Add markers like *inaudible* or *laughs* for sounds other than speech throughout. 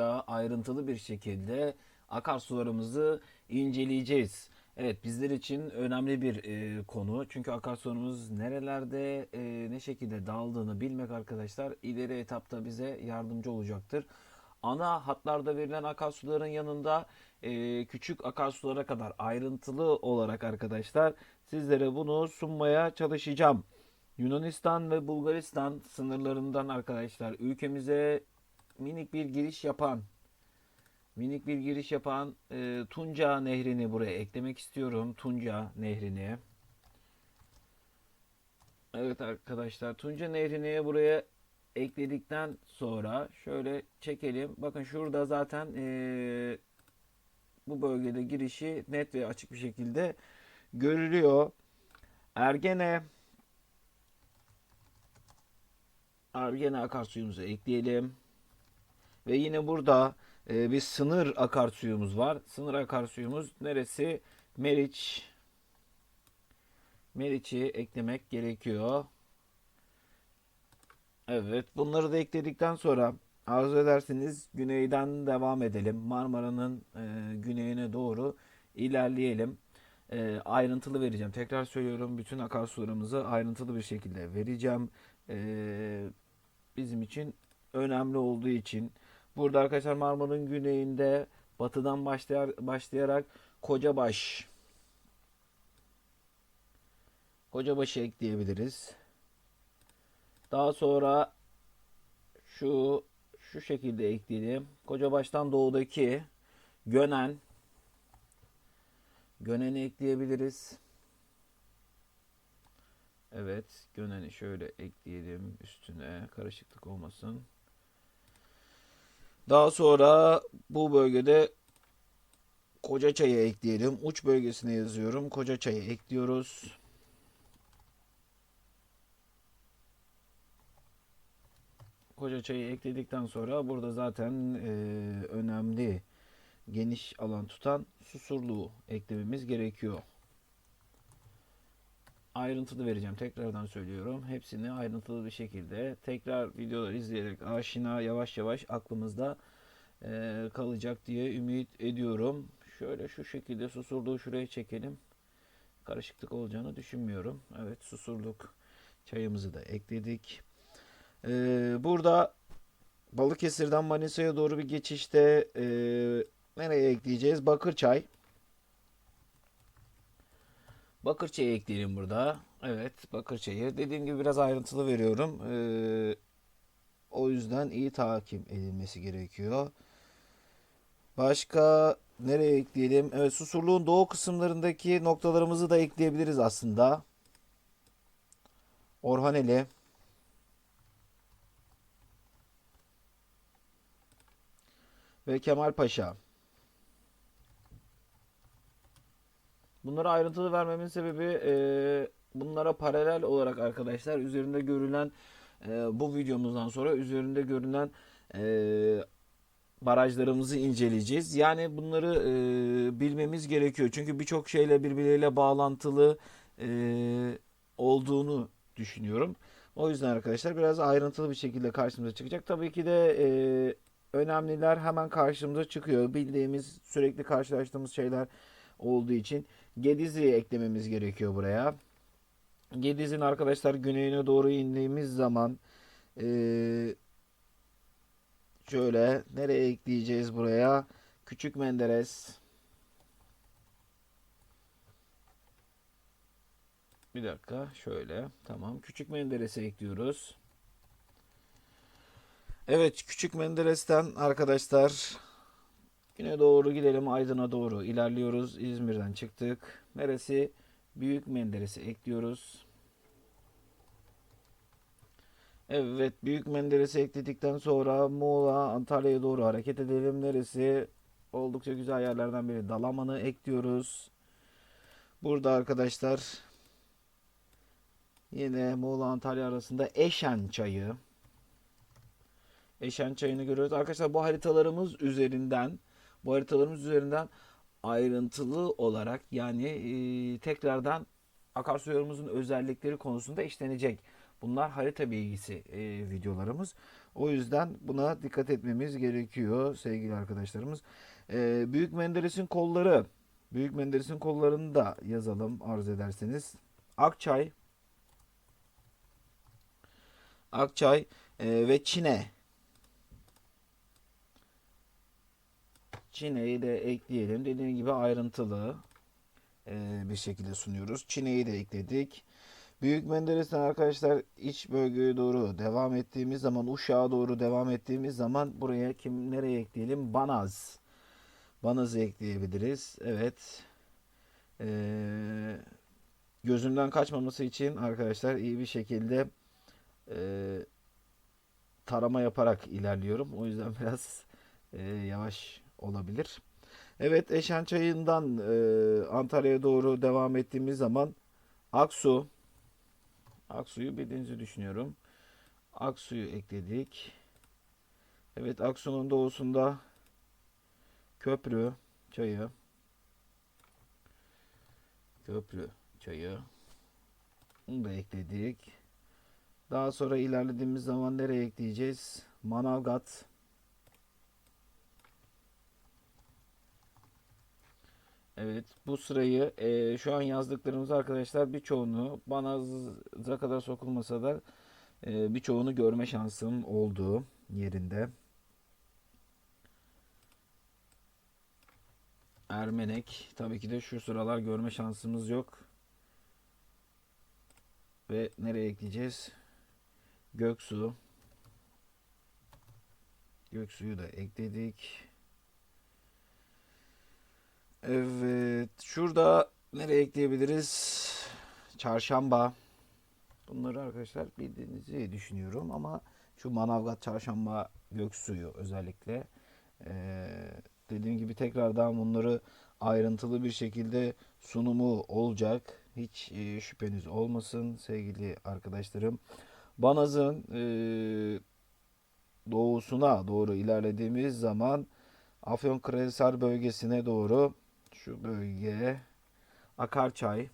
oldukça ayrıntılı bir şekilde akarsularımızı inceleyeceğiz. Evet bizler için önemli bir e, konu. Çünkü akarsularımız nerelerde e, ne şekilde dağıldığını bilmek arkadaşlar ileri etapta bize yardımcı olacaktır. Ana hatlarda verilen akarsuların yanında e, küçük akarsulara kadar ayrıntılı olarak arkadaşlar sizlere bunu sunmaya çalışacağım. Yunanistan ve Bulgaristan sınırlarından arkadaşlar ülkemize minik bir giriş yapan minik bir giriş yapan e, Tunca Nehri'ni buraya eklemek istiyorum. Tunca Nehri'ni. Evet arkadaşlar Tunca Nehri'ni buraya ekledikten sonra şöyle çekelim. Bakın şurada zaten e, bu bölgede girişi net ve açık bir şekilde görülüyor. Ergene Ergene akarsuyumuzu ekleyelim. Ve yine burada e, bir sınır akarsuyumuz var. Sınır akarsuyumuz neresi? Meriç. Meriç'i eklemek gerekiyor. Evet, bunları da ekledikten sonra arzu ederseniz güneyden devam edelim. Marmara'nın e, güneyine doğru ilerleyelim. E, ayrıntılı vereceğim. Tekrar söylüyorum, bütün akarsularımızı ayrıntılı bir şekilde vereceğim. E, bizim için önemli olduğu için. Burada arkadaşlar Marmara'nın güneyinde batıdan başlayar, başlayarak Kocabaş Kocabaş'ı ekleyebiliriz. Daha sonra şu şu şekilde ekleyelim. Kocabaş'tan doğudaki Gönen Gönen'i ekleyebiliriz. Evet, Gönen'i şöyle ekleyelim üstüne karışıklık olmasın. Daha sonra bu bölgede Kocaçay'ı ekleyelim. Uç bölgesine yazıyorum. Kocaçay'ı ekliyoruz. Kocaçay'ı ekledikten sonra burada zaten e, önemli geniş alan tutan Susurluğu eklememiz gerekiyor. Ayrıntılı vereceğim. Tekrardan söylüyorum. Hepsini ayrıntılı bir şekilde tekrar videoları izleyerek aşina yavaş yavaş aklımızda e, kalacak diye ümit ediyorum. Şöyle şu şekilde susurluğu şuraya çekelim. Karışıklık olacağını düşünmüyorum. Evet susurduk. Çayımızı da ekledik. Ee, burada Balıkesir'den Manisa'ya doğru bir geçişte e, nereye ekleyeceğiz? Bakırçay. Bakırçay'ı ekleyelim burada. Evet Bakırçay'ı. Dediğim gibi biraz ayrıntılı veriyorum. Ee, o yüzden iyi takip edilmesi gerekiyor. Başka nereye ekleyelim? Evet Susurluğun doğu kısımlarındaki noktalarımızı da ekleyebiliriz aslında. Orhaneli. ve Kemal Paşa. Bunları ayrıntılı vermemin sebebi e, bunlara paralel olarak arkadaşlar üzerinde görülen e, bu videomuzdan sonra üzerinde görünen e, barajlarımızı inceleyeceğiz. Yani bunları e, bilmemiz gerekiyor. Çünkü birçok şeyle birbirleriyle bağlantılı e, olduğunu düşünüyorum. O yüzden arkadaşlar biraz ayrıntılı bir şekilde karşımıza çıkacak. Tabii ki de e, önemliler hemen karşımıza çıkıyor. Bildiğimiz, sürekli karşılaştığımız şeyler olduğu için Gedizli'yi eklememiz gerekiyor buraya. Gediz'in arkadaşlar güneyine doğru indiğimiz zaman ee, şöyle nereye ekleyeceğiz buraya? Küçük Menderes. Bir dakika şöyle tamam. Küçük Menderes'e ekliyoruz. Evet Küçük Menderes'ten arkadaşlar güne doğru gidelim Aydın'a doğru ilerliyoruz. İzmir'den çıktık. Neresi? Büyük Menderes'i ekliyoruz. Evet Büyük Menderes'i ekledikten sonra Muğla Antalya'ya doğru hareket edelim. Neresi? Oldukça güzel yerlerden biri. Dalaman'ı ekliyoruz. Burada arkadaşlar yine Muğla Antalya arasında Eşen Çayı Eşen çayını görüyoruz. Arkadaşlar bu haritalarımız üzerinden bu haritalarımız üzerinden ayrıntılı olarak yani e, tekrardan akarsuylarımızın özellikleri konusunda işlenecek. Bunlar harita bilgisi e, videolarımız. O yüzden buna dikkat etmemiz gerekiyor sevgili arkadaşlarımız. Ee, Büyük Menderes'in kolları. Büyük Menderes'in kollarını da yazalım arz ederseniz. Akçay, Akçay e, ve Çine. Çine'yi de ekleyelim. Dediğim gibi ayrıntılı e, bir şekilde sunuyoruz. Çine'yi de ekledik. Büyük Menderes'ten arkadaşlar iç bölgeye doğru devam ettiğimiz zaman Uşak'a doğru devam ettiğimiz zaman buraya kim nereye ekleyelim? Banaz. Banaz'ı ekleyebiliriz. Evet. Ee, gözümden kaçmaması için arkadaşlar iyi bir şekilde e, tarama yaparak ilerliyorum. O yüzden *laughs* biraz e, yavaş olabilir. Evet Eşen Çayı'ndan e, Antalya'ya doğru devam ettiğimiz zaman Aksu Aksu'yu bildiğinizi düşünüyorum. Aksu'yu ekledik. Evet Aksu'nun doğusunda Köprü Çayı Köprü Çayı Bunu da ekledik. Daha sonra ilerlediğimiz zaman nereye ekleyeceğiz? Manavgat Evet, bu sırayı e, şu an yazdıklarımız arkadaşlar birçoğunu bana za kadar sokulmasa da e, birçoğunu görme şansım oldu yerinde. Ermenek tabii ki de şu sıralar görme şansımız yok. Ve nereye ekleyeceğiz? Göksu. Göksu'yu da ekledik. Evet. Şurada nereye ekleyebiliriz? Çarşamba. Bunları arkadaşlar bildiğinizi düşünüyorum ama şu Manavgat Çarşamba Göksu'yu özellikle ee, dediğim gibi tekrardan bunları ayrıntılı bir şekilde sunumu olacak. Hiç e, şüpheniz olmasın sevgili arkadaşlarım. Banaz'ın e, doğusuna doğru ilerlediğimiz zaman Afyonkarahisar bölgesine doğru şu bölge Akarçay.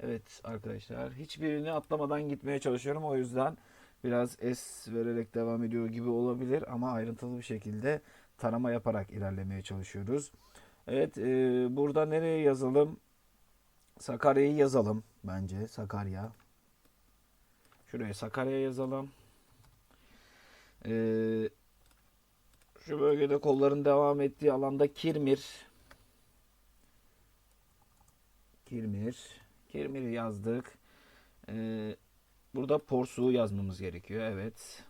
Evet arkadaşlar hiçbirini atlamadan gitmeye çalışıyorum. O yüzden biraz es vererek devam ediyor gibi olabilir ama ayrıntılı bir şekilde tarama yaparak ilerlemeye çalışıyoruz. Evet e, burada nereye yazalım? Sakarya'yı yazalım bence. Sakarya. Şuraya Sakarya yazalım. Ee, şu bölgede kolların devam ettiği alanda Kirmir. Kirmir. Kirmir'i yazdık. Ee, burada Porsu'yu yazmamız gerekiyor. Evet.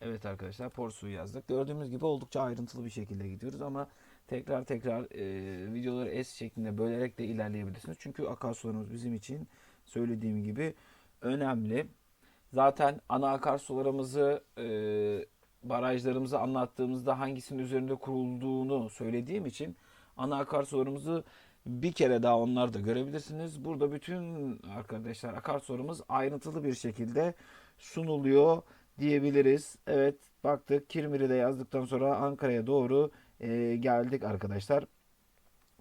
Evet arkadaşlar Porsu'yu yazdık. Gördüğümüz gibi oldukça ayrıntılı bir şekilde gidiyoruz ama tekrar tekrar e, videoları S şeklinde bölerek de ilerleyebilirsiniz. Çünkü akarsularımız bizim için söylediğim gibi önemli. Zaten ana akarsularımızı e, barajlarımızı anlattığımızda hangisinin üzerinde kurulduğunu söylediğim için ana akarsularımızı bir kere daha onlar da görebilirsiniz. Burada bütün arkadaşlar akarsularımız ayrıntılı bir şekilde sunuluyor diyebiliriz. Evet baktık Kirmir'i de yazdıktan sonra Ankara'ya doğru e, geldik arkadaşlar.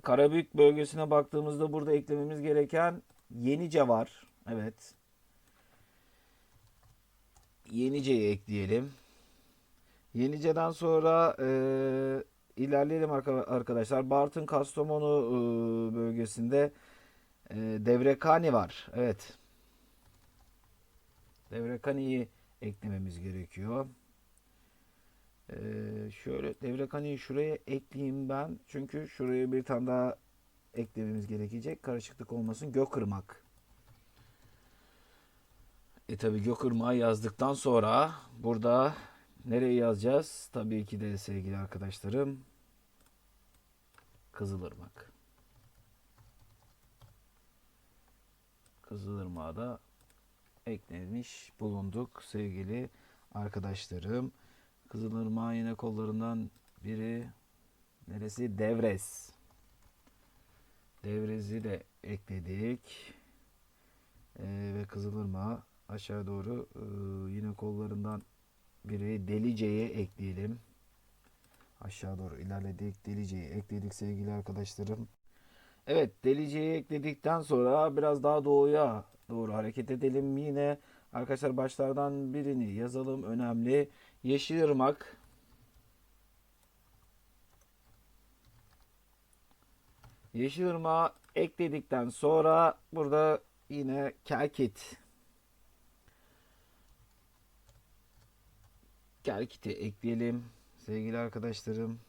Karabük bölgesine baktığımızda burada eklememiz gereken Yenice var. Evet. Yenice'yi ekleyelim. Yenice'den sonra e, ilerleyelim arkadaşlar. Bartın Kastamonu bölgesinde Devrekani var. Evet. Devrekani'yi eklememiz gerekiyor. Şöyle Devrekani'yi şuraya ekleyeyim ben. Çünkü şuraya bir tane daha eklememiz gerekecek. Karışıklık olmasın. Gökırmak. E tabi Gökırmak'ı yazdıktan sonra burada nereye yazacağız? Tabii ki de sevgili arkadaşlarım Kızılırmak. Kızılırmak'a da eklemiş bulunduk sevgili arkadaşlarım. Kızılırmak'ın yine kollarından biri neresi? Devres. Devrezi de ekledik. Ee, ve Kızılırmak'a aşağı doğru e, yine kollarından biri Delice'ye ekleyelim. Aşağı doğru ilerledik. Delice'yi ekledik sevgili arkadaşlarım. Evet Delice'yi ekledikten sonra biraz daha doğuya doğru hareket edelim. Yine Arkadaşlar başlardan birini yazalım. Önemli. Yeşilırmak. Yeşilırmağı ekledikten sonra burada yine Kelkit. Kelkit'i ekleyelim sevgili arkadaşlarım.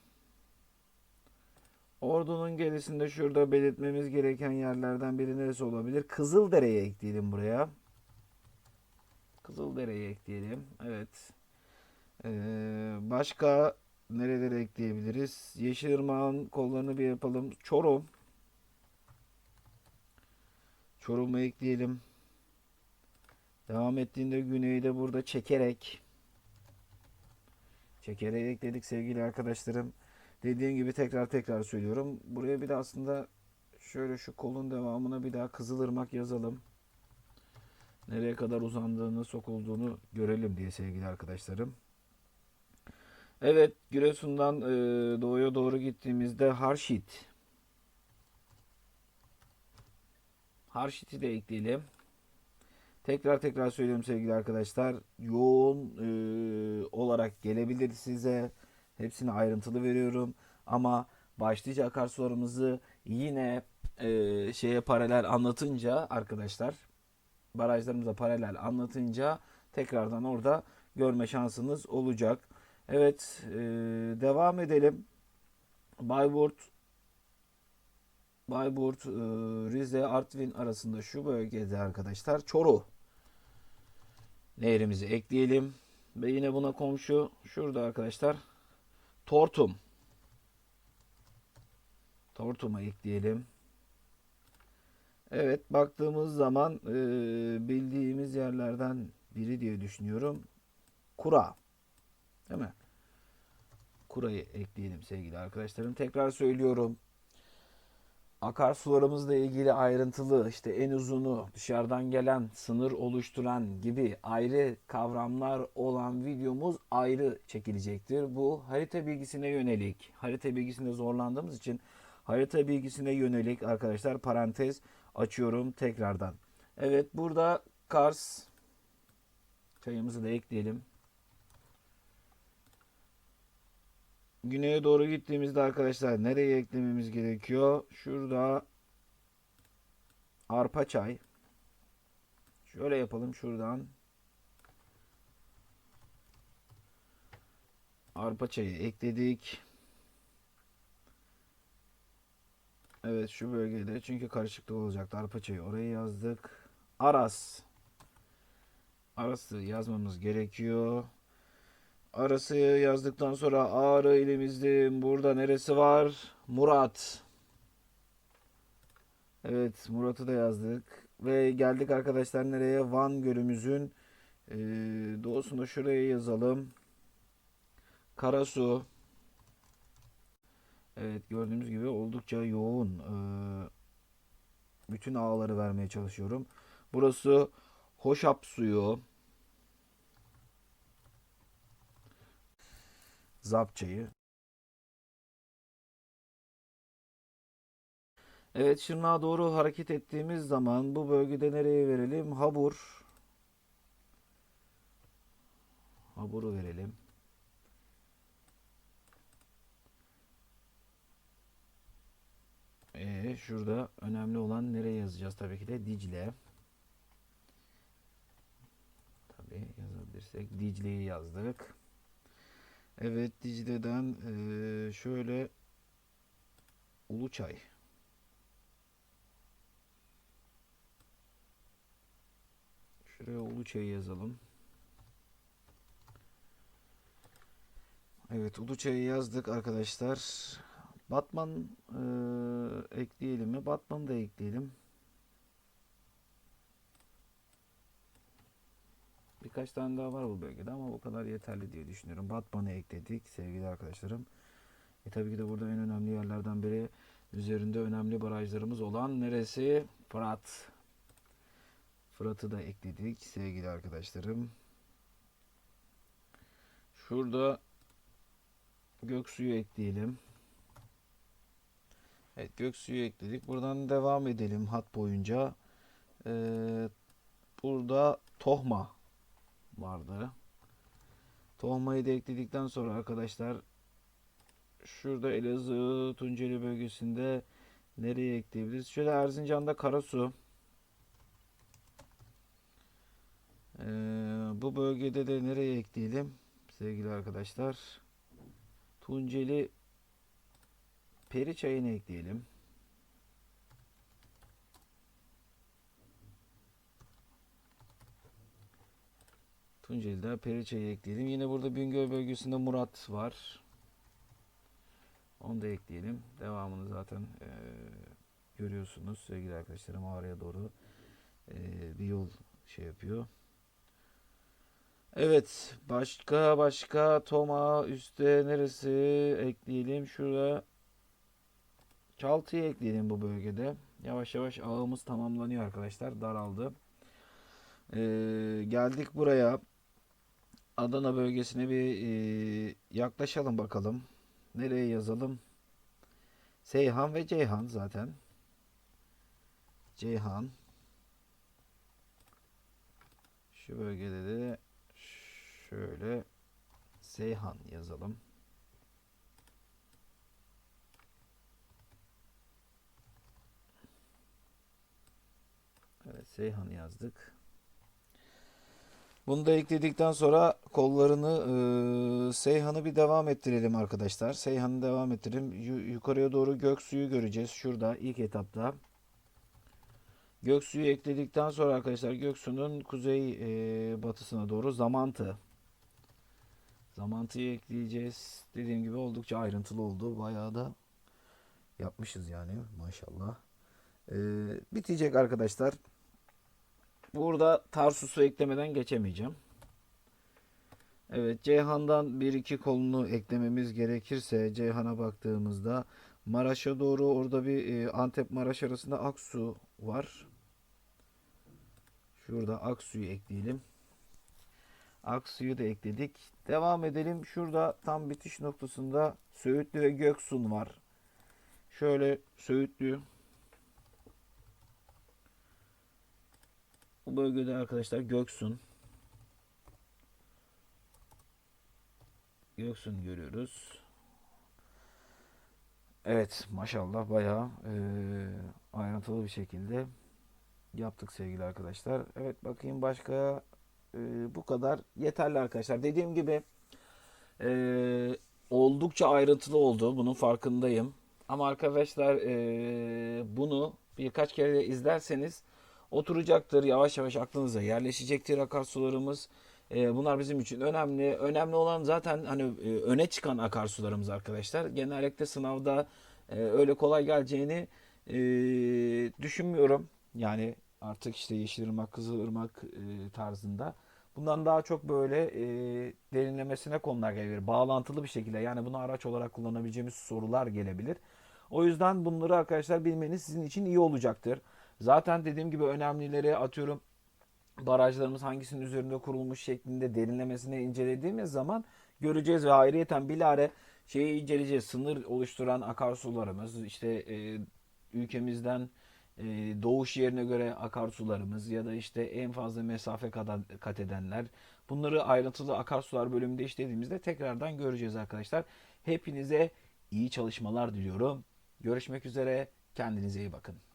Ordunun gerisinde şurada belirtmemiz gereken yerlerden biri neresi olabilir? Kızıldere'ye ekleyelim buraya. Kızıldere'ye ekleyelim. Evet. Ee, başka nerelere ekleyebiliriz? Yeşilırmağın kollarını bir yapalım. Çorum. Çorum'u ekleyelim. Devam ettiğinde güneyde burada çekerek. Çekerek ekledik sevgili arkadaşlarım. Dediğim gibi tekrar tekrar söylüyorum. Buraya bir de aslında şöyle şu kolun devamına bir daha Kızılırmak yazalım. Nereye kadar uzandığını, sokulduğunu görelim diye sevgili arkadaşlarım. Evet, Giresun'dan e, doğuya doğru gittiğimizde Harşit. Harşit'i de ekleyelim. Tekrar tekrar söylüyorum sevgili arkadaşlar. Yoğun e, olarak gelebilir size. Hepsini ayrıntılı veriyorum. Ama başlıca akarsularımızı yine e, şeye paralel anlatınca arkadaşlar barajlarımıza paralel anlatınca tekrardan orada görme şansınız olacak. Evet e, devam edelim. Bayburt Bayburt, e, Rize, Artvin arasında şu bölgede arkadaşlar Çoruh nehrimizi ekleyelim. Ve yine buna komşu şurada arkadaşlar Tortum. Tortum'a ekleyelim. Evet baktığımız zaman e, bildiğimiz yerlerden biri diye düşünüyorum. Kura. Değil mi? Kura'yı ekleyelim sevgili arkadaşlarım. Tekrar söylüyorum. Akarsularımızla ilgili ayrıntılı işte en uzunu dışarıdan gelen sınır oluşturan gibi ayrı kavramlar olan videomuz ayrı çekilecektir. Bu harita bilgisine yönelik harita bilgisinde zorlandığımız için harita bilgisine yönelik arkadaşlar parantez açıyorum tekrardan. Evet burada Kars çayımızı da ekleyelim. Güneye doğru gittiğimizde arkadaşlar nereye eklememiz gerekiyor? Şurada arpa çay. Şöyle yapalım şuradan. Arpa çayı ekledik. Evet şu bölgede çünkü karışıklık olacaktı. Arpa çayı oraya yazdık. Aras. Aras'ı yazmamız gerekiyor. Arası yazdıktan sonra Ağrı ilimizde burada neresi var? Murat. Evet Murat'ı da yazdık. Ve geldik arkadaşlar nereye? Van Gölümüzün e, doğusunda şuraya yazalım. Karasu. Evet gördüğünüz gibi oldukça yoğun. E, bütün ağları vermeye çalışıyorum. Burası Hoşap suyu. Zapçayı. Evet Şırnak'a doğru hareket ettiğimiz zaman bu bölgede nereye verelim? Habur. Habur'u verelim. Ee, şurada önemli olan nereye yazacağız? Tabii ki de Dicle. Tabii yazabilirsek Dicle'yi yazdık. Evet Dicle'den eee, şöyle Uluçay. Şuraya Uluçay'ı yazalım. Evet Uluçay'ı yazdık arkadaşlar. Batman eee, ekleyelim mi? Batman'ı da ekleyelim. Birkaç tane daha var bu bölgede ama bu kadar yeterli diye düşünüyorum. Batman'ı ekledik sevgili arkadaşlarım. E tabii ki de burada en önemli yerlerden biri üzerinde önemli barajlarımız olan neresi? Fırat. Fırat'ı da ekledik sevgili arkadaşlarım. Şurada Göksu'yu ekleyelim. Evet Göksu'yu ekledik. Buradan devam edelim hat boyunca. Ee, burada tohma vardı. Tohmayı da ekledikten sonra arkadaşlar şurada Elazığ Tunceli bölgesinde nereye ekleyebiliriz? Şöyle Erzincan'da Karasu. Ee, bu bölgede de nereye ekleyelim? Sevgili arkadaşlar. Tunceli peri çayını ekleyelim. Tunceli'de peri çayı ekleyelim. Yine burada Bingöl bölgesinde Murat var. Onu da ekleyelim. Devamını zaten eee, görüyorsunuz sevgili arkadaşlarım mağaraya doğru eee, bir yol şey yapıyor. Evet, başka başka Toma üstte neresi ekleyelim? Şurada Çaltı'yı ekleyelim bu bölgede. Yavaş yavaş ağımız tamamlanıyor arkadaşlar. Daraldı. Ee, geldik buraya. Adana bölgesine bir e, yaklaşalım bakalım. Nereye yazalım? Seyhan ve Ceyhan zaten. Ceyhan. Şu bölgede de şöyle Seyhan yazalım. Evet Seyhan yazdık. Bunu da ekledikten sonra kollarını e, Seyhan'ı bir devam ettirelim arkadaşlar. Seyhan'ı devam ettirelim. Yu- yukarıya doğru Göksu'yu göreceğiz. Şurada ilk etapta. Göksu'yu ekledikten sonra arkadaşlar Göksu'nun kuzey e, batısına doğru Zamantı. Zamantı'yı ekleyeceğiz. Dediğim gibi oldukça ayrıntılı oldu. Bayağı da yapmışız yani maşallah. E, bitecek arkadaşlar. Burada Tarsus'u eklemeden geçemeyeceğim. Evet Ceyhan'dan bir iki kolunu eklememiz gerekirse Ceyhan'a baktığımızda Maraş'a doğru orada bir e, Antep Maraş arasında Aksu var. Şurada Aksu'yu ekleyelim. Aksu'yu da ekledik. Devam edelim. Şurada tam bitiş noktasında Söğütlü ve Göksun var. Şöyle Söğütlü Bu bölgede arkadaşlar Göksun. Göksun görüyoruz. Evet maşallah bayağı eee, ayrıntılı bir şekilde yaptık sevgili arkadaşlar. Evet bakayım başka eee, bu kadar yeterli arkadaşlar. Dediğim gibi eee, oldukça ayrıntılı oldu. Bunun farkındayım. Ama arkadaşlar eee, bunu birkaç kere izlerseniz oturacaktır. Yavaş yavaş aklınıza yerleşecektir akarsularımız. E, bunlar bizim için önemli. Önemli olan zaten hani e, öne çıkan akarsularımız arkadaşlar. Genellikle sınavda e, öyle kolay geleceğini e, düşünmüyorum. Yani artık işte Yeşilırmak, Kızılırmak e, tarzında. Bundan daha çok böyle e, derinlemesine konular gelebilir. Bağlantılı bir şekilde yani bunu araç olarak kullanabileceğimiz sorular gelebilir. O yüzden bunları arkadaşlar bilmeniz sizin için iyi olacaktır. Zaten dediğim gibi önemlileri atıyorum barajlarımız hangisinin üzerinde kurulmuş şeklinde derinlemesine incelediğimiz zaman göreceğiz ve ayrıyeten bilare şeyi inceleyeceğiz. Sınır oluşturan akarsularımız işte e, ülkemizden e, doğuş yerine göre akarsularımız ya da işte en fazla mesafe kadar kat edenler bunları ayrıntılı akarsular bölümünde işlediğimizde tekrardan göreceğiz arkadaşlar. Hepinize iyi çalışmalar diliyorum. Görüşmek üzere. Kendinize iyi bakın.